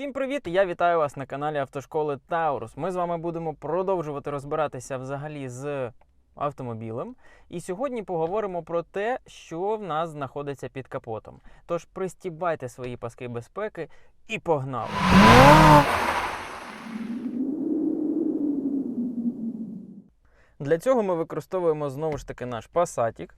Всім привіт! Я вітаю вас на каналі Автошколи Таурус. Ми з вами будемо продовжувати розбиратися взагалі з автомобілем. І сьогодні поговоримо про те, що в нас знаходиться під капотом. Тож пристібайте свої паски безпеки і погнали! Для цього ми використовуємо знову ж таки наш пасатік.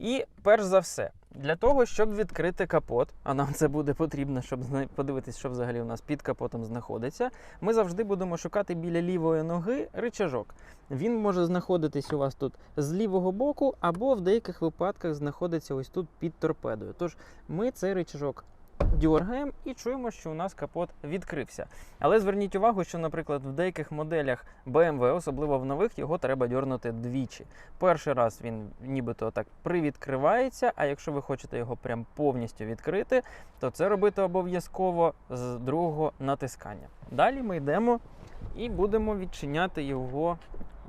І перш за все, для того, щоб відкрити капот, а нам це буде потрібно, щоб подивитись, що взагалі у нас під капотом знаходиться, ми завжди будемо шукати біля лівої ноги ричажок. Він може знаходитись у вас тут з лівого боку, або в деяких випадках знаходиться ось тут під торпедою. Тож ми цей рычажок дергаємо і чуємо, що у нас капот відкрився. Але зверніть увагу, що, наприклад, в деяких моделях BMW, особливо в нових, його треба дьорнути двічі. Перший раз він нібито так привідкривається, а якщо ви хочете його прям повністю відкрити, то це робити обов'язково з другого натискання. Далі ми йдемо і будемо відчиняти його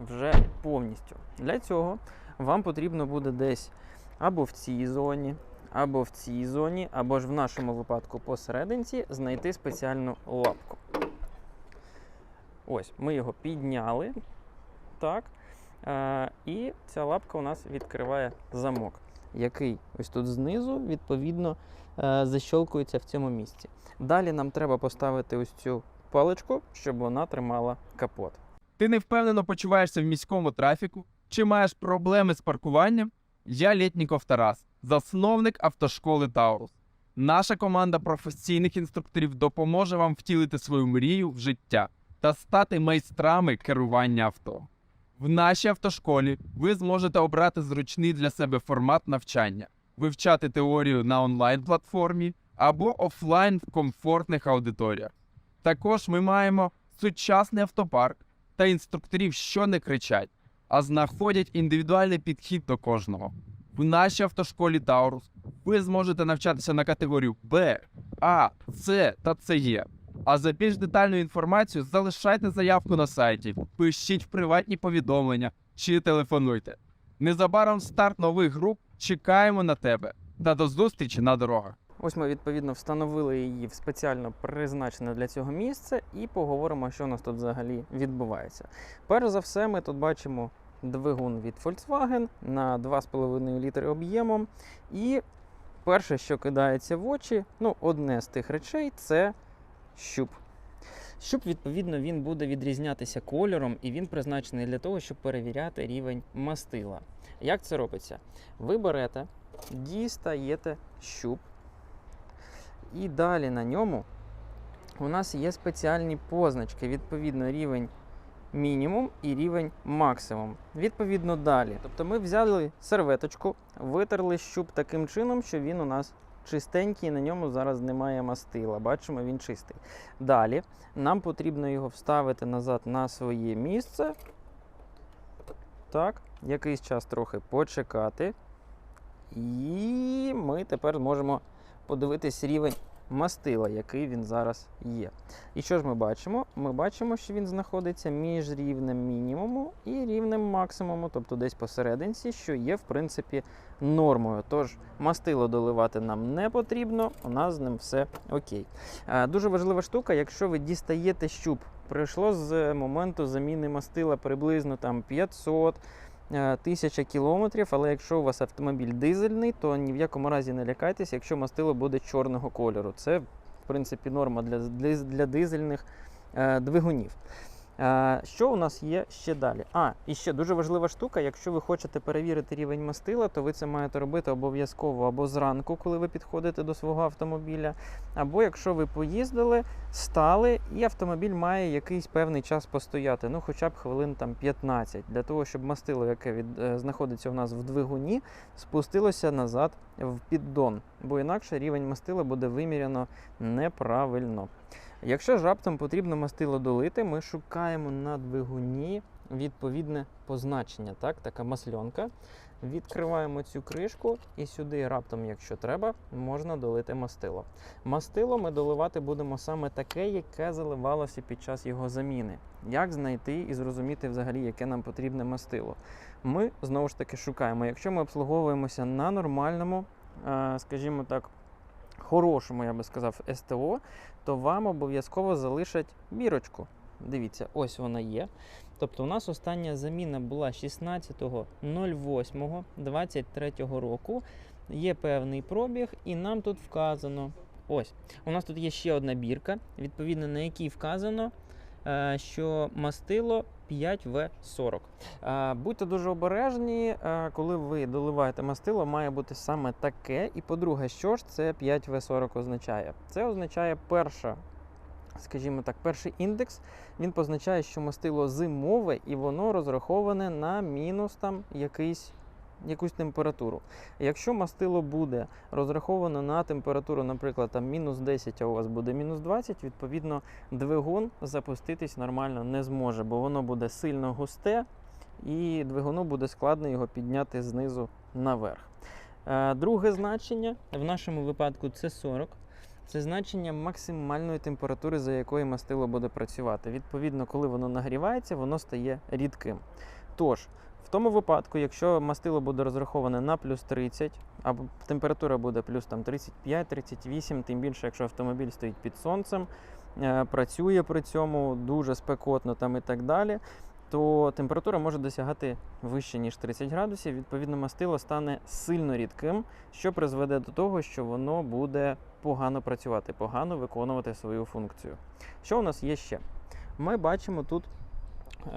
вже повністю. Для цього вам потрібно буде десь або в цій зоні, або в цій зоні, або ж в нашому випадку посерединці знайти спеціальну лапку. Ось, ми його підняли. Так. Е, і ця лапка у нас відкриває замок, який ось тут знизу, відповідно, е, защолкується в цьому місці. Далі нам треба поставити ось цю паличку, щоб вона тримала капот. Ти невпевнено почуваєшся в міському трафіку чи маєш проблеми з паркуванням? Я Лєтніков Тарас, засновник автошколи Таурус. Наша команда професійних інструкторів допоможе вам втілити свою мрію в життя та стати майстрами керування авто. В нашій автошколі ви зможете обрати зручний для себе формат навчання, вивчати теорію на онлайн-платформі або офлайн в комфортних аудиторіях. Також ми маємо сучасний автопарк та інструкторів, що не кричать, а знаходять індивідуальний підхід до кожного. В нашій автошколі Таурус ви зможете навчатися на категорію Б, А, С та ЦЕ. А за більш детальну інформацію залишайте заявку на сайті, пишіть в приватні повідомлення чи телефонуйте. Незабаром старт нових груп. Чекаємо на тебе та до зустрічі на дорогах. Ось ми відповідно встановили її в спеціально призначене для цього місце і поговоримо, що у нас тут взагалі відбувається. Перш за все, ми тут бачимо двигун від Volkswagen на 2,5 літри об'ємом. І перше, що кидається в очі, ну, одне з тих речей це щуп. Щуп, відповідно, він буде відрізнятися кольором, і він призначений для того, щоб перевіряти рівень мастила. Як це робиться? Ви берете, дістаєте щуп, і далі на ньому у нас є спеціальні позначки, відповідно, рівень мінімум і рівень максимум. Відповідно, далі. Тобто ми взяли серветочку, витерли щуп таким чином, що він у нас чистенький, на ньому зараз немає мастила. Бачимо, він чистий. Далі нам потрібно його вставити назад на своє місце. Так, якийсь час трохи почекати. І ми тепер можемо подивитись рівень мастила, який він зараз є. І що ж ми бачимо? Ми бачимо, що він знаходиться між рівнем мінімуму і рівнем максимуму, тобто десь посерединці, що є, в принципі, нормою. Тож мастило доливати нам не потрібно, у нас з ним все окей. Е, Дуже важлива штука, якщо ви дістаєте щуп, пройшло з моменту заміни мастила приблизно там 500 е, тисяча кілометрів, але якщо у вас автомобіль дизельний, то ні в якому разі не лякайтеся, якщо мастило буде чорного кольору. Це, в принципі, норма для, для, для дизельних е, двигунів. Е, що у нас є ще далі? А, і ще дуже важлива штука, якщо ви хочете перевірити рівень мастила, то ви це маєте робити обов'язково або зранку, коли ви підходите до свого автомобіля, або якщо ви поїздили, стали, і автомобіль має якийсь певний час постояти, ну хоча б хвилин там 15, для того, щоб мастило, яке від, е, знаходиться у нас в двигуні, спустилося назад в піддон, бо інакше рівень мастила буде виміряно неправильно. Якщо ж раптом потрібно мастило долити, ми шукаємо на двигуні відповідне позначення, так, така масльонка. Відкриваємо цю кришку і сюди раптом, якщо треба, можна долити мастило. Мастило ми доливати будемо саме таке, яке заливалося під час його заміни. Як знайти і зрозуміти взагалі, яке нам потрібне мастило? Ми знову ж таки шукаємо. Якщо ми обслуговуємося на нормальному, е, скажімо так, хорошому, я би сказав, СТО, то вам обов'язково залишать бірочку. Дивіться, ось вона є. Тобто у нас остання заміна була 16.08.23 року. Є певний пробіг, і нам тут вказано. Ось, у нас тут є ще одна бірка, відповідно на якій вказано, що мастило 5В40. Е, Будьте дуже обережні, е, коли ви доливаєте мастило, має бути саме таке. І по-друге, що ж це 5В40 означає? Це означає перша, скажімо так, перший індекс. Він позначає, що мастило зимове і воно розраховане на мінус там якийсь. Якусь температуру. Якщо мастило буде розраховано на температуру, наприклад, там мінус 10, а у вас буде мінус 20, відповідно, двигун запуститись нормально не зможе, бо воно буде сильно густе, і двигуну буде складно його підняти знизу наверх. Е, Друге значення в нашому випадку це 40. Це значення максимальної температури, за якою мастило буде працювати. Відповідно, коли воно нагрівається, воно стає рідким. Тож, тому випадку, якщо мастило буде розраховане на плюс 30, або температура буде плюс там 35-38, тим більше, якщо автомобіль стоїть під сонцем, е, працює при цьому дуже спекотно там і так далі, то температура може досягати вище, ніж 30 градусів. Відповідно, мастило стане сильно рідким, що призведе до того, що воно буде погано працювати, погано виконувати свою функцію. Що у нас є ще? Ми бачимо тут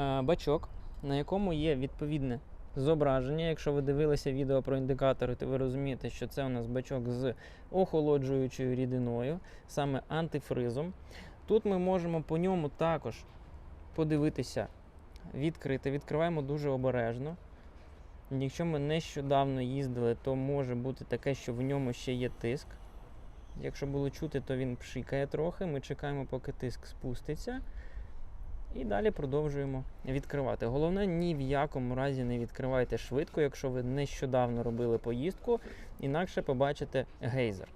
е, бачок, на якому є відповідне зображення. Якщо ви дивилися відео про індикатори, то ви розумієте, що це у нас бачок з охолоджуючою рідиною, саме антифризом. Тут ми можемо по ньому також подивитися відкрити. Відкриваємо дуже обережно. Якщо ми нещодавно їздили, то може бути таке, що в ньому ще є тиск. Якщо було чути, то він пшикає трохи. Ми чекаємо, поки тиск спуститься. І далі продовжуємо відкривати. Головне, ні в якому разі не відкривайте швидко, якщо ви нещодавно робили поїздку, інакше побачите гейзер.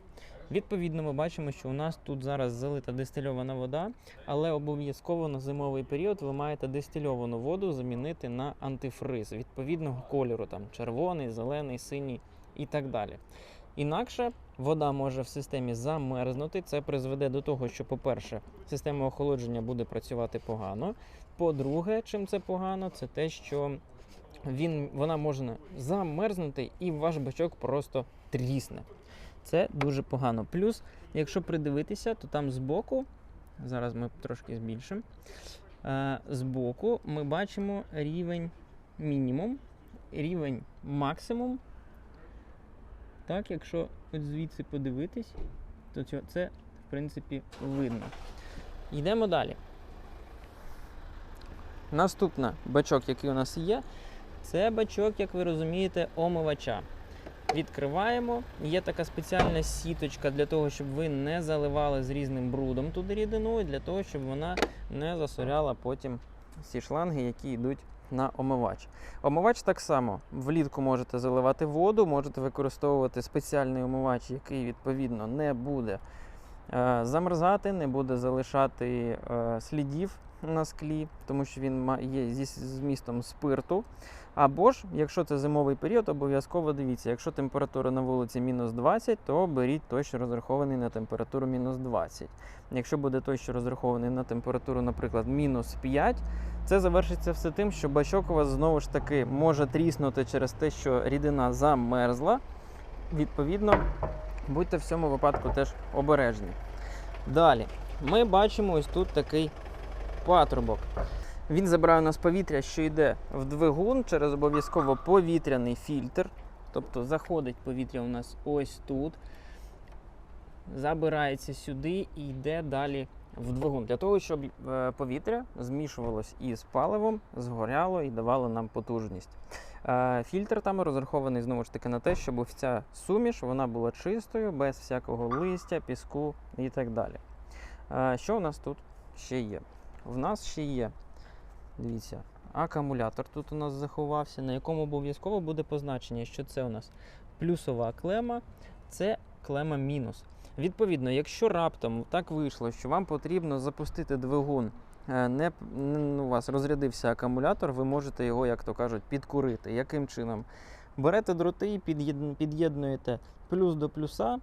Відповідно, ми бачимо, що у нас тут зараз залита дистильована вода, але обов'язково на зимовий період ви маєте дистильовану воду замінити на антифриз відповідного кольору, там червоний, зелений, синій і так далі. Інакше вода може в системі замерзнути. Це призведе до того, що, по-перше, система охолодження буде працювати погано. По-друге, чим це погано, це те, що він, вона може замерзнути і ваш бачок просто трісне. Це дуже погано. Плюс, якщо придивитися, то там збоку, зараз ми трошки збільшимо, е, збоку ми бачимо рівень мінімум, рівень максимум. Так, якщо от звідси подивитись, то це, в принципі, видно. Йдемо далі. Наступний бачок, який у нас є, це бачок, як ви розумієте, омивача. Відкриваємо. Є така спеціальна сіточка для того, щоб ви не заливали з різним брудом туди рідину, і для того, щоб вона не засоряла потім ці шланги, які йдуть на омивач. Омивач так само. Влітку можете заливати воду, можете використовувати спеціальний омивач, який відповідно не буде е, замерзати, не буде залишати е, слідів на склі, тому що він є зі змістом спирту. Або ж, якщо це зимовий період, обов'язково дивіться, якщо температура на вулиці мінус 20, то беріть той, що розрахований на температуру мінус 20. Якщо буде той, що розрахований на температуру, наприклад, мінус 5, це завершиться все тим, що бачок у вас знову ж таки може тріснути через те, що рідина замерзла. Відповідно, будьте в цьому випадку теж обережні. Далі, ми бачимо ось тут такий патрубок. Він забирає у нас повітря, що йде в двигун через обов'язково повітряний фільтр. Тобто заходить повітря у нас ось тут, забирається сюди і йде далі в двигун. Для того, щоб е, повітря змішувалось із паливом, згоряло і давало нам потужність. Е, Фільтр там розрахований знову ж таки на те, щоб ця суміш вона була чистою, без всякого листя, піску і так далі. Е, Що у нас тут ще є? В нас ще є Дивіться, акумулятор тут у нас заховався, на якому обов'язково буде позначення, що це у нас плюсова клема, це клема мінус. Відповідно, якщо раптом так вийшло, що вам потрібно запустити двигун, е, не, у вас розрядився акумулятор, ви можете його, як то кажуть, підкурити. Яким чином? Берете дроти, під'єд- під'єднуєте плюс до плюса,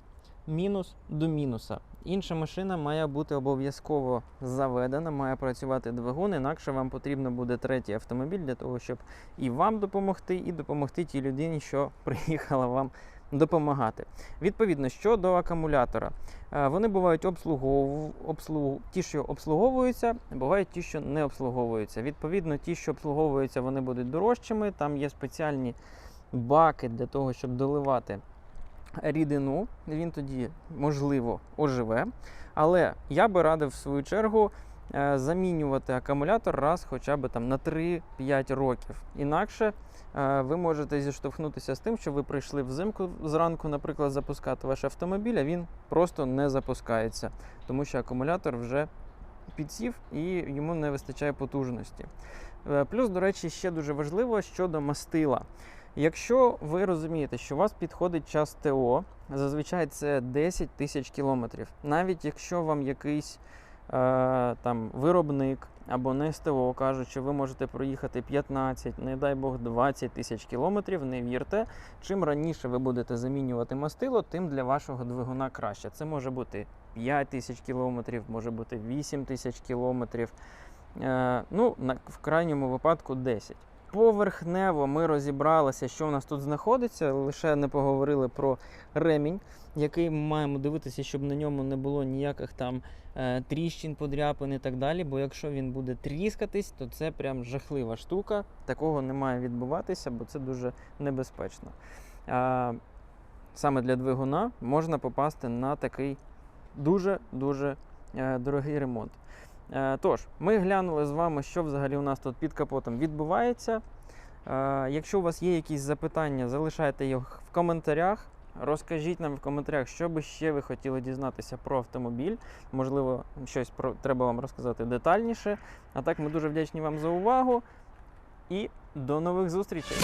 мінус до мінуса. Інша машина має бути обов'язково заведена, має працювати двигун, інакше вам потрібно буде третій автомобіль для того, щоб і вам допомогти, і допомогти тій людині, що приїхала вам допомагати. Відповідно, щодо акумулятора, Е, вони бувають обслугов... обслуг... ті, що обслуговуються, бувають ті, що не обслуговуються. Відповідно, ті, що обслуговуються, вони будуть дорожчими. Там є спеціальні баки для того, щоб доливати рідину. Він тоді, можливо, оживе. Але я би радив, в свою чергу, замінювати акумулятор раз хоча б там на 3-5 років. Інакше е, ви можете зіштовхнутися з тим, що ви прийшли взимку зранку, наприклад, запускати ваш автомобіль, а він просто не запускається, тому що акумулятор вже підсів і йому не вистачає потужності. Е, Плюс, до речі, ще дуже важливо щодо мастила. Якщо ви розумієте, що у вас підходить час ТО, зазвичай це 10 тисяч кілометрів. Навіть якщо вам якийсь е, там виробник або не СТО кажуть, що ви можете проїхати 15, не дай Бог 20 тисяч кілометрів, не вірте. Чим раніше ви будете замінювати мастило, тим для вашого двигуна краще. Це може бути 5 тисяч кілометрів, може бути 8 тисяч кілометрів. Е, ну, в крайньому випадку 10. Поверхнево ми розібралися, що в нас тут знаходиться, лише не поговорили про ремінь, який ми маємо дивитися, щоб на ньому не було ніяких там е, тріщин, подряпин і так далі. Бо якщо він буде тріскатись, то це прям жахлива штука. Такого не має відбуватися, бо це дуже небезпечно. Саме для двигуна можна попасти на такий дуже-дуже е, дорогий ремонт. Е, Тож, ми глянули з вами, що взагалі у нас тут під капотом відбувається. Е, Якщо у вас є якісь запитання, залишайте їх в коментарях. Розкажіть нам в коментарях, що би ще ви хотіли дізнатися про автомобіль. Можливо, щось про треба вам розказати детальніше. А так, ми дуже вдячні вам за увагу і до нових зустрічей!